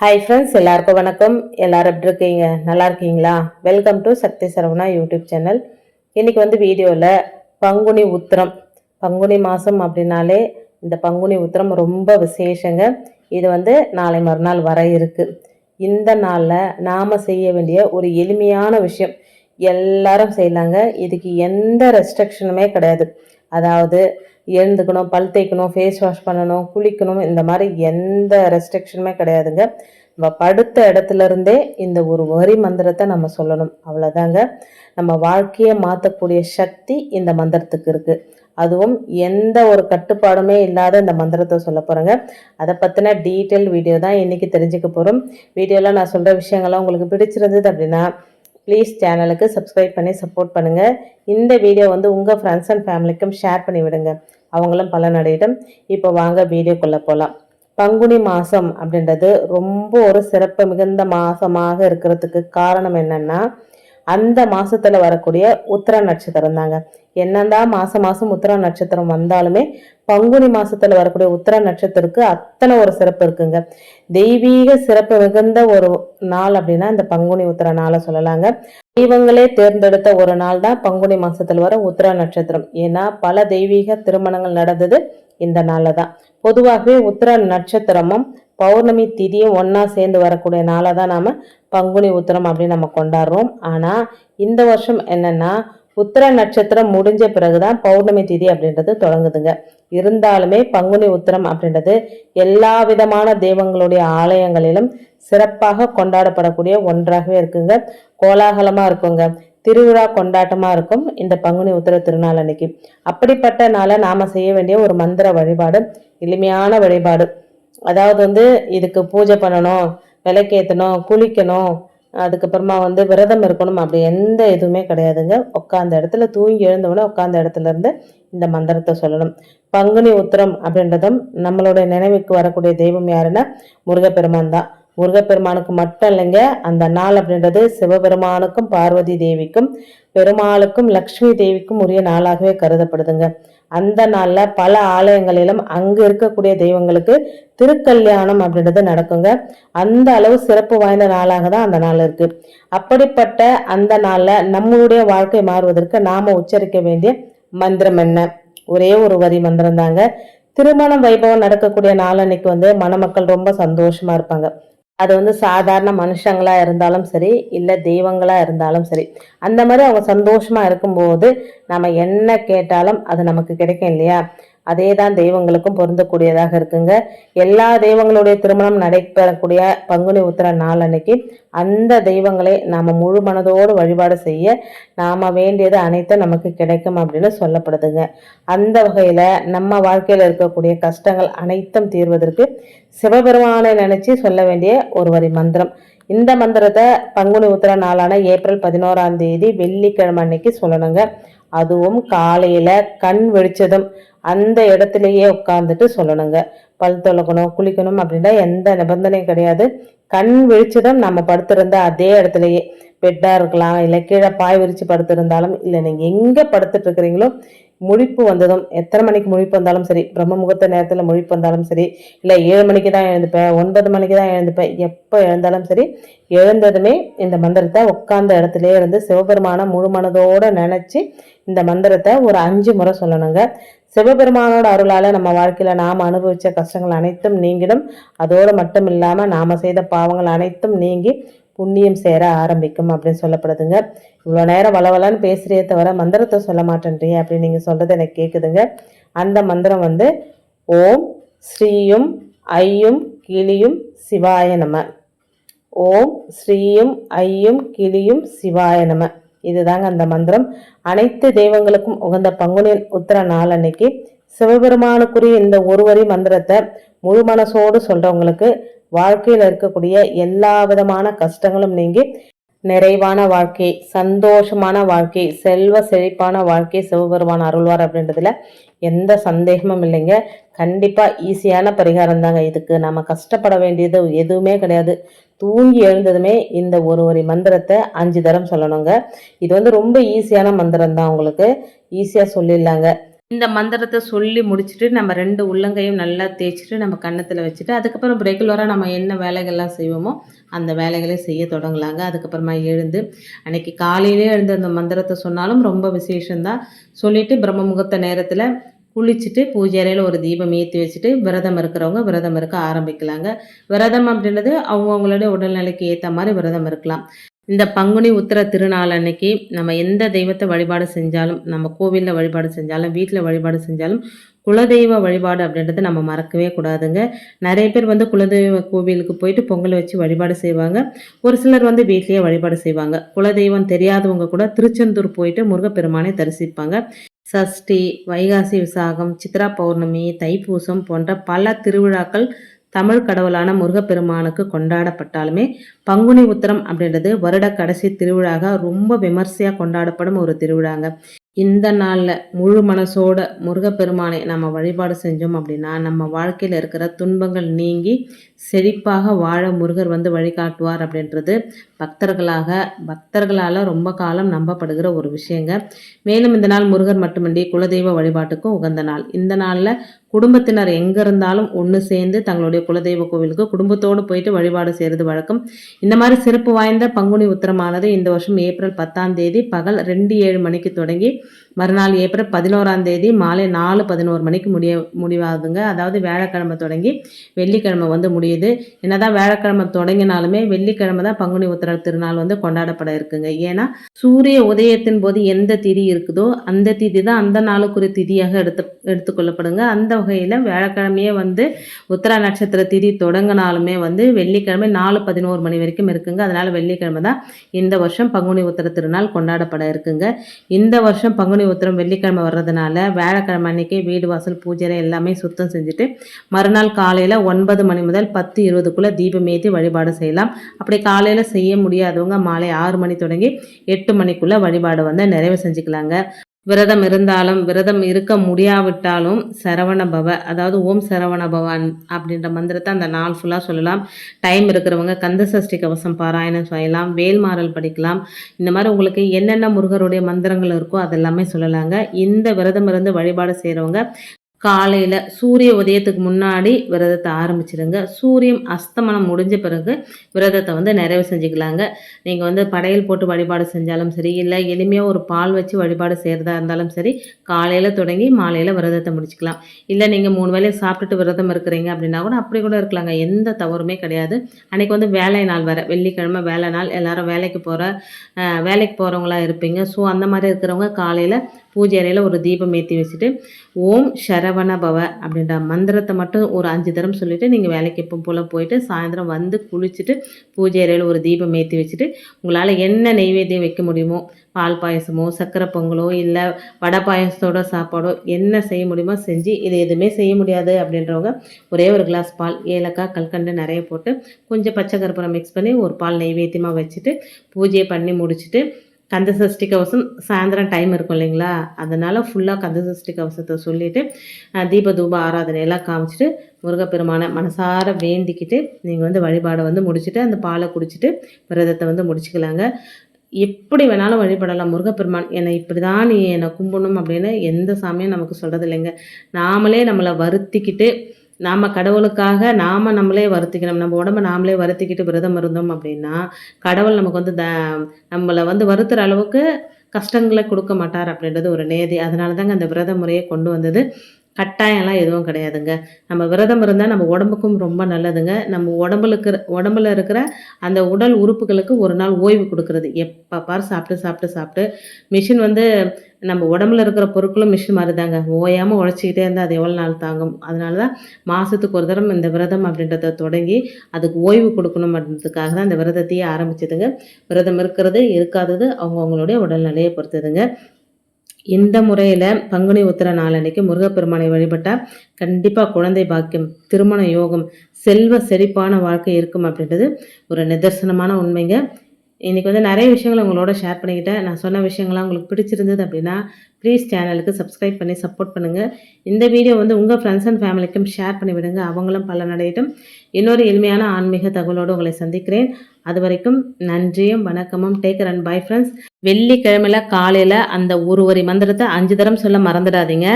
Hi friends எல்லாருக்கும் வணக்கம். எல்லாரும் எப்படி இருக்கீங்க? நல்லா இருக்கீங்களா? Welcome to Sakthi Saravana YouTube channel இன்றைக்கி வந்து வீடியோவில் பங்குனி உத்திரம் பங்குனி மாதம் அப்படின்னாலே இந்த பங்குனி உத்திரம் ரொம்ப விசேஷங்க. இது வந்து நாளை மறுநாள் வர இருக்குது இந்த நாளில் நாம் செய்ய வேண்டிய ஒரு எளிமையான விஷயம். எல்லாரும் செய்யலாங்க. இதுக்கு எந்த ரெஸ்ட்ரிக்ஷனுமே கிடையாது. அதாவது எழுந்துக்கணும் பல் தேய்க்கணும் ஃபேஸ் வாஷ் பண்ணணும் குளிக்கணும் இந்த மாதிரி எந்த ரெஸ்ட்ரிக்ஷனுமே கிடையாதுங்க. நம்ம படுத்த இடத்துல இருந்தே இந்த ஒரு வரி மந்திரத்தை நம்ம சொல்லணும். அவ்வளோதாங்க நம்ம வாழ்க்கையை மாற்றக்கூடிய சக்தி இந்த மந்திரத்துக்கு இருக்குது அதுவும் எந்த ஒரு கட்டுப்பாடுமே இல்லாத இந்த மந்திரத்தை சொல்ல போகிறேங்க அதை பற்றின டீட்டெயில் வீடியோ தான் இன்றைக்கி தெரிஞ்சுக்க போகிறோம் வீடியோவில் நான் சொல்கிற விஷயங்கள்லாம் உங்களுக்கு பிடிச்சிருந்தது அப்படின்னா ப்ளீஸ் சேனலுக்கு சப்ஸ்கிரைப் பண்ணி சப்போர்ட் பண்ணுங்கள் இந்த வீடியோ வந்து உங்கள் ஃப்ரெண்ட்ஸ் அண்ட் ஃபேமிலிக்கும் ஷேர் பண்ணி விடுங்க. அவங்களும் பலனடையிடும் இப்போ வாங்க வீடியோக்குள்ளே போகலாம் பங்குனி மாதம் அப்படின்றது ரொம்ப ஒரு சிறப்பு மிகுந்த மாதமாக இருக்கிறதுக்கு காரணம் என்னன்னா அந்த மாசத்துல வரக்கூடிய உத்திர நட்சத்திரம் தாங்க. என்னதான் மாசம் மாசம் உத்திர நட்சத்திரம் வந்தாலுமே பங்குனி மாசத்துல வரக்கூடிய உத்திர நட்சத்திரத்துக்கு அத்தனை ஒரு சிறப்பு இருக்குங்க. தெய்வீக சிறப்பு மிகுந்த ஒரு நாள் அப்படின்னா இந்த பங்குனி உத்திர நாளை சொல்லலாங்க. தெய்வங்களே தேர்ந்தெடுத்த ஒரு நாள் தான் பங்குனி மாசத்துல வர உத்திர நட்சத்திரம். ஏன்னா பல தெய்வீக திருமணங்கள் நடந்தது இந்த நாளில் தான். பொதுவாகவே உத்திர நட்சத்திரமும் பௌர்ணமி திதியும் ஒன்றா சேர்ந்து வரக்கூடிய நாளை தான் நாம் பங்குனி உத்திரம் அப்படின்னு நம்ம கொண்டாடுறோம். ஆனால் இந்த வருஷம் என்னென்னா உத்திர நட்சத்திரம் முடிஞ்ச பிறகுதான் பௌர்ணமி திதி அப்படின்றது தொடங்குதுங்க. இருந்தாலுமே பங்குனி உத்திரம் அப்படின்றது எல்லா விதமான தெய்வங்களுடைய ஆலயங்களிலும் சிறப்பாக கொண்டாடப்படக்கூடிய ஒன்றாகவே இருக்குங்க. கோலாகலமாக இருக்குங்க. திருவிழா கொண்டாட்டமாக இருக்கும் இந்த பங்குனி உத்திர திருநாள் அன்னைக்கு. அப்படிப்பட்ட நாளை நாம் செய்ய வேண்டிய ஒரு மந்திர வழிபாடு எளிமையான வழிபாடு. அதாவது வந்து இதுக்கு பூஜை பண்ணணும் விளக்கேற்றணும் குளிக்கணும் அதுக்கப்புறமா வந்து விரதம் இருக்கணும் அப்படி எந்த இதுவுமே கிடையாதுங்க. உட்காந்த இடத்துல தூங்கி எழுந்தவுடனே உட்காந்த இடத்துல இருந்து இந்த மந்திரத்தை சொல்லணும். பங்குனி உத்திரம் அப்படின்றதும் நம்மளுடைய நினைவுக்கு வரக்கூடிய தெய்வம் யாருன்னா முருகப்பெருமான் தான். முருகப்பெருமானுக்கு மட்டும் இல்லைங்க அந்த நாள் அப்படின்றது சிவபெருமானுக்கும் பார்வதி தேவிக்கும் பெருமாளுக்கும் லக்ஷ்மி தேவிக்கும் உரிய நாளாகவே கருதப்படுதுங்க. அந்த நாளில் பல ஆலயங்களிலும் அங்கே இருக்கக்கூடிய தெய்வங்களுக்கு திருக்கல்யாணம் அப்படின்றது நடக்குங்க. அந்த அளவு சிறப்பு வாய்ந்த நாளாக தான் அந்த நாள் இருக்கு. அப்படிப்பட்ட அந்த நாளில் நம்மளுடைய வாழ்க்கை மாறுவதற்கு நாம் உச்சரிக்க வேண்டிய மந்திரம் என்ன? ஒரே ஒரு வரி மந்திரம் தாங்க. திருமணம் வைபவம் நடக்கக்கூடிய நாள் அன்னைக்கு வந்து மணமக்கள் ரொம்ப சந்தோஷமா இருப்பாங்க. அது வந்து சாதாரண மனுஷங்களா இருந்தாலும் சரி இல்லை தெய்வங்களா இருந்தாலும் சரி அந்த மாதிரி அவங்க சந்தோஷமா இருக்கும்போது நம்ம என்ன கேட்டாலும் அது நமக்கு கிடைக்கும் இல்லையா? அதே தான் தெய்வங்களுக்கும் பொருந்தக்கூடியதாக இருக்குங்க. எல்லா தெய்வங்களுடைய திருமணம் நடைபெறக்கூடிய பங்குனி உத்திர நாள் அன்னைக்கு அந்த தெய்வங்களை நாம முழு மனதோடு வழிபாடு செய்ய நாம வேண்டியது அனைத்தும் நமக்கு கிடைக்கும் அப்படின்னு சொல்லப்படுதுங்க. அந்த வகையில நம்ம வாழ்க்கையில இருக்கக்கூடிய கஷ்டங்கள் அனைத்தும் தீர்வதற்கு சிவபெருமானை நினைச்சு சொல்ல வேண்டிய ஒரு வரி மந்திரம். இந்த மந்திரத்தை பங்குனி உத்திர நாளான ஏப்ரல் பதினோராம் தேதி வெள்ளிக்கிழமை அன்னைக்கு சொல்லணுங்க. அதுவும் காலையில் கண் வெடிச்சதும் அந்த இடத்துலையே உட்காந்துட்டு சொல்லணுங்க. பல் துளக்கணும் குளிக்கணும் அப்படின்னா எந்த நிபந்தனையும் கிடையாது. கண் விழிச்சதும் நம்ம படுத்திருந்த அதே இடத்துலையே. பெட்டாக இருக்கலாம் இல்லை கீழே பாய் விரிச்சு படுத்திருந்தாலும் இல்லை நீங்கள் எங்கே படுத்துட்டு இருக்கிறீங்களோ முழிப்பு வந்ததும் எத்தனை மணிக்கு முழிப்பு வந்தாலும் சரி பிரம்ம முகூர்த்த நேரத்தில் முழிப்பு வந்தாலும் சரி இல்லை ஏழு மணிக்கு தான் எழுந்துப்பேன் ஒன்பது மணிக்கு தான் எழுந்துப்பேன் எப்போ எழுந்தாலும் சரி எழுந்ததுமே இந்த மந்திரத்தை உட்கார்ந்த இடத்துலேயே இருந்து சிவபெருமான முழு மனதோட நினச்சி இந்த மந்திரத்தை ஒரு அஞ்சு முறை சொல்லணுங்க. சிவபெருமானோட அருளால் நம்ம வாழ்க்கையில் நாம் அனுபவித்த கஷ்டங்கள் அனைத்தும் நீங்கிடும். அதோடு மட்டும் இல்லாமல் நாம் செய்த பாவங்கள் அனைத்தும் நீங்கி புண்ணியம் சேர ஆரம்பிக்கும் அப்படின்னு சொல்லப்படுதுங்க. இவ்வளோ நேரம் வளவலன்னு பேசுகிறே தவிர மந்திரத்தை சொல்ல மாட்டேன்றியே அப்படின்னு நீங்கள் சொல்கிறது எனக்கு கேட்குதுங்க அந்த மந்திரம் வந்து ஓம் ஸ்ரீயும் ஐயும் கிளியும் சிவாய நம. ஓம் ஸ்ரீயும் ஐயும் கிளியும் சிவாய நம. இதுதாங்க அந்த மந்திரம். அனைத்து தெய்வங்களுக்கும் உகந்த பங்குனி உத்திர நாள் அன்னைக்கு சிவபெருமானுக்குரிய இந்த ஒரு வரி மந்திரத்தை முழு மனசோடு சொல்றவங்களுக்கு வாழ்க்கையில இருக்கக்கூடிய எல்லா விதமான கஷ்டங்களும் நீங்கி நிறைவான வாழ்க்கை சந்தோஷமான வாழ்க்கை செல்வ செழிப்பான வாழ்க்கை சிவபெருமான் அருள்வார் அப்படின்றதுல எந்த சந்தேகமும் இல்லைங்க. கண்டிப்பாக ஈஸியான பரிகாரம் தாங்க இதுக்கு நம்ம கஷ்டப்பட வேண்டியது எதுவுமே கிடையாது. தூங்கி எழுந்ததுமே இந்த ஒரு ஒரு மந்திரத்தை அஞ்சு தரம் சொல்லணுங்க. இது வந்து ரொம்ப ஈஸியான மந்திரம் தான் உங்களுக்கு. ஈஸியாக சொல்லிடலாங்க. இந்த மந்திரத்தை சொல்லி முடிச்சுட்டு நம்ம ரெண்டு உள்ளங்கையும் நல்லா தேய்ச்சிட்டு நம்ம கன்னத்தில் வச்சுட்டு அதுக்கப்புறம் ரெகுலராக நம்ம என்ன வேலைகள்லாம் செய்வோமோ அந்த வேலைகளை செய்ய தொடங்கலாங்க. அதுக்கப்புறமா எழுந்து அன்னைக்கு காலையிலே எழுந்து அந்த மந்திரத்தை சொன்னாலும் ரொம்ப விசேஷந்தான் சொல்லிவிட்டு பிரம்ம முகூர்த்த நேரத்தில் குளிச்சுட்டு பூஜை அறையில் ஒரு தீபம் ஏற்றி வச்சுட்டு விரதம் இருக்கிறவங்க விரதம் இருக்க ஆரம்பிக்கலாங்க. விரதம் அப்படின்றது அவங்கவுங்களுடைய உடல்நிலைக்கு ஏற்ற மாதிரி விரதம் இருக்கலாம். இந்த பங்குனி உத்திர திருநாள் அன்னைக்கு நம்ம எந்த தெய்வத்தை வழிபாடு செஞ்சாலும் நம்ம கோவிலில் வழிபாடு செஞ்சாலும் வீட்டில் வழிபாடு செஞ்சாலும் குலதெய்வ வழிபாடு அப்படின்றத நம்ம மறக்கவே கூடாதுங்க. நிறைய பேர் வந்து குலதெய்வ கோவிலுக்கு போயிட்டு பொங்கல் வச்சு வழிபாடு செய்வாங்க. ஒரு சிலர் வந்து வீட்லேயே வழிபாடு செய்வாங்க. குலதெய்வம் தெரியாதவங்க கூட திருச்செந்தூர் போயிட்டு முருகப்பெருமானை தரிசிப்பாங்க. சஷ்டி வைகாசி விசாகம் சித்ரா பௌர்ணமி தைப்பூசம் போன்ற பல திருவிழாக்கள் தமிழ் கடவுளான முருகப்பெருமானுக்கு கொண்டாடப்பட்டாலுமே பங்குனி உத்திரம் அப்படின்றது வருட கடைசி திருவிழாக ரொம்ப விமர்சையாக கொண்டாடப்படும் ஒரு திருவிழாங்க. இந்த நாளில் முழு மனசோட முருகப்பெருமானை நம்ம வழிபாடு செஞ்சோம் அப்படின்னா நம்ம வாழ்க்கையில் இருக்கிற துன்பங்கள் நீங்கி செழிப்பாக வாழ முருகர் வந்து வழிகாட்டுவார் அப்படின்றது பக்தர்களாக பக்தர்களால் ரொம்ப காலம் நம்பப்படுகிற ஒரு விஷயங்க. மேலும் இந்த நாள் முருகர் மட்டுமின்றி குலதெய்வ வழிபாட்டுக்கும் உகந்த நாள். இந்த நாளில் குடும்பத்தினர் எங்கே இருந்தாலும் ஒன்று சேர்ந்து தங்களுடைய குலதெய்வ கோவிலுக்கு குடும்பத்தோடு போயிட்டு வழிபாடு செய்கிறது வழக்கம். இந்த மாதிரி சிறப்பு வாய்ந்த பங்குனி உத்திரமானது இந்த வருஷம் ஏப்ரல் பத்தாம் தேதி பகல் ரெண்டு ஏழு மணிக்கு தொடங்கி மறுநாள் ஏப்ரல் பதினோராம் தேதி மாலை நாலு பதினோரு மணிக்கு முடிய முடிவாகுதுங்க. அதாவது வியாழக்கிழமை தொடங்கி வெள்ளிக்கிழமை வந்து முடியுது. என்னதான் வியாழக்கிழமை தொடங்கினாலுமே வெள்ளிக்கிழமை தான் பங்குனி உத்திர திருநாள் வந்து கொண்டாடப்பட இருக்குங்க. ஏன்னா சூரிய உதயத்தின் போது எந்த திதி இருக்குதோ அந்த திதி தான் அந்த நாளுக்குரிய திதியாக எடுத்து எடுத்துக்கொள்ளப்படுங்க. அந்த வகையில் வியாழக்கிழமையே வந்து உத்தரா நட்சத்திர திதி தொடங்கினாலுமே வந்து வெள்ளிக்கிழமை நாலு பதினோரு மணி வரைக்கும் இருக்குங்க. அதனால் வெள்ளிக்கிழமை தான் இந்த வருஷம் பங்குனி உத்திர திருநாள் கொண்டாடப்பட இருக்குங்க. இந்த வருஷம் பங்குனி பங்குனி உத்திரம் வெள்ளிக்கிழமை வர்றதுனால வியாழக்கிழமை அன்னைக்கு வீடு வாசல் பூஜை எல்லாமே சுத்தம் செஞ்சுட்டு மறுநாள் காலையில் ஒன்பது மணி முதல் பத்து இருபதுக்குள்ளே தீபம் ஏற்றி வழிபாடு செய்யலாம். அப்படி காலையில் செய்ய முடியாதவங்க மாலை ஆறு மணி தொடங்கி எட்டு மணிக்குள்ளே வழிபாடு வந்து நிறைவு செஞ்சுக்கலாங்க. விரதம் இருந்தாலும் விரதம் இருக்க முடியாவிட்டாலும் சரவண பவ அதாவது ஓம் சரவண பவன் அப்படின்ற மந்திரத்தை அந்த நாள் ஃபுல்லாக சொல்லலாம். டைம் இருக்கிறவங்க கந்த சஷ்டி கவசம் பாராயணம் செய்யலாம் வேல்மாறல் படிக்கலாம். இந்த மாதிரி உங்களுக்கு என்னென்ன முருகருடைய மந்திரங்கள் இருக்கோ அதெல்லாமே சொல்லலாங்க. இந்த விரதம் இருந்து வழிபாடு செய்கிறவங்க காலையில் சூரிய உதயத்துக்கு முன்னாடி விரதத்தை ஆரம்பிச்சிடுங்க சூரியன் அஸ்தமனம் முடிஞ்ச பிறகு விரதத்தை வந்து நிறைவு செஞ்சுக்கலாங்க. நீங்கள் வந்து படையல் போட்டு வழிபாடு செஞ்சாலும் சரி இல்லை எளிமையாக ஒரு பால் வச்சு வழிபாடு செய்கிறதா இருந்தாலும் சரி காலையில் தொடங்கி மாலையில் விரதத்தை முடிச்சுக்கலாம். இல்லை நீங்கள் மூணு வேலையை சாப்பிட்டுட்டு விரதம் இருக்கிறீங்க அப்படின்னா கூட அப்படி கூட இருக்கலாங்க. எந்த தவறுமே கிடையாது. அன்றைக்கி வந்து வேலை நாள் வர வெள்ளிக்கிழமை வேலை நாள். எல்லோரும் வேலைக்கு போகிற வேலைக்கு போகிறவங்களா இருப்பீங்க. ஸோ அந்த மாதிரி இருக்கிறவங்க காலையில் பூஜை அறையில் ஒரு தீபம் ஏற்றி வச்சுட்டு ஓம் சரவண பவ அப்படின்ற மந்திரத்தை மட்டும் ஒரு அஞ்சு தரம் சொல்லிவிட்டு நீங்கள் வேலைக்கு எப்போ போல் போயிட்டு சாயந்தரம் வந்து குளிச்சுட்டு பூஜை அறையில் ஒரு தீபம் ஏற்றி வச்சுட்டு உங்களால் என்ன நெய்வேத்தியம் வைக்க முடியுமோ பால் பாயசமோ சர்க்கரை பொங்கலோ இல்லை வடை பாயசத்தோட சாப்பாடோ என்ன செய்ய முடியுமோ செஞ்சு இது எதுவுமே செய்ய முடியாது அப்படின்றவங்க ஒரே ஒரு கிளாஸ் பால் ஏலக்காய் கல்கண்டு நிறைய போட்டு கொஞ்சம் பச்சை கருப்பூரம் மிக்ஸ் பண்ணி ஒரு பால் நெய்வேத்தியமாக வச்சுட்டு பூஜையை பண்ணி முடிச்சுட்டு கந்த சஷ்டி கவசம் சாயந்தரம் டைம் இருக்கும் இல்லைங்களா? அதனால் ஃபுல்லாக கந்த சஷ்டி கவசத்தை சொல்லிவிட்டு தீப தூப ஆராதனையெல்லாம் காமிச்சிட்டு முருகப்பெருமானை மனசார வேண்டிக்கிட்டு நீங்கள் வந்து வழிபாடை வந்து முடிச்சுட்டு அந்த பாலை குடிச்சிட்டு விரதத்தை வந்து முடிச்சுக்கலாங்க. எப்படி வேணாலும் வழிபடலாம். முருகப்பெருமான் என்னை இப்படி தான் நீ என்னை கும்பிடணும் அப்படின்னு எந்த சாமியும் நமக்கு சொல்கிறது இல்லைங்க நாமளே நம்மளை வருத்திக்கிட்டு நாம் கடவுளுக்காக நாம் நம்மளே வருத்திக்கணும். நம்ம உடம்ப நாமளே வருத்திக்கிட்டு விரதம் இருந்தோம் அப்படின்னா கடவுள் நமக்கு வந்து த நம்மளை வந்து வருத்துற அளவுக்கு கஷ்டங்களை கொடுக்க மாட்டார் அப்படின்றது ஒரு நேதி அதனால தாங்க அந்த விரத முறையை கொண்டு வந்தது. கட்டாயம்லாம் எதுவும் கிடையாதுங்க. நம்ம விரதம் இருந்தால் நம்ம உடம்புக்கும் ரொம்ப நல்லதுங்க. நம்ம உடம்புல இருக்கிற உடம்புல இருக்கிற அந்த உடல் உறுப்புகளுக்கு ஒரு நாள் ஓய்வு கொடுக்குறது. எப்போ பார் சாப்பிட்டு சாப்பிட்டு சாப்பிட்டு மிஷின் வந்து நம்ம உடம்புல இருக்கிற பொருட்களும் மிஷின் மாதிரி தாங்க ஓயாமல் உழைச்சிக்கிட்டே இருந்தால் அது எவ்வளோ நாள் தாங்கும். அதனால தான் மாதத்துக்கு ஒரு தரம் இந்த விரதம் அப்படின்றத தொடங்கி அதுக்கு ஓய்வு கொடுக்கணும் அப்படின்றதுக்காக தான் இந்த விரதத்தையே ஆரம்பிச்சதுங்க. விரதம் இருக்கிறது இருக்காதது அவங்கவுங்களுடைய உடல்நிலையை பொறுத்ததுங்க. இந்த முறையில் பங்குனி உத்திர நாளன்னைக்கு முருகப்பெருமானை வழிபட்டால் கண்டிப்பாக குழந்தை பாக்கியம் திருமண யோகம் செல்வ செழிப்பான வாழ்க்கை இருக்கும் அப்படின்றது ஒரு நிதர்சனமான உண்மைங்க. இன்றைக்கி வந்து நிறைய விஷயங்களை உங்களோட ஷேர் பண்ணிக்கிட்டேன். நான் சொன்ன விஷயங்கள்லாம் உங்களுக்கு பிடிச்சிருந்தது அப்படின்னா ப்ளீஸ் சேனலுக்கு சப்ஸ்கிரைப் பண்ணி சப்போர்ட் பண்ணுங்கள் இந்த வீடியோ வந்து உங்கள் ஃப்ரெண்ட்ஸ் அண்ட் ஃபேமிலிக்கும் ஷேர் பண்ணி விடுங்க. அவங்களும் பலனடையட்டும். இன்னொரு எளிமையான ஆன்மீக தகவலோடு உங்களை சந்திக்கிறேன். அது வரைக்கும் நன்றியும் வணக்கமும். டேக்கர் அண்ட் பை ஃப்ரெண்ட்ஸ் வெள்ளிக்கிழமையில் காலையில் அந்த ஒரு வரி மந்திரத்தை அஞ்சு தரம் சொல்ல மறந்துடாதீங்க.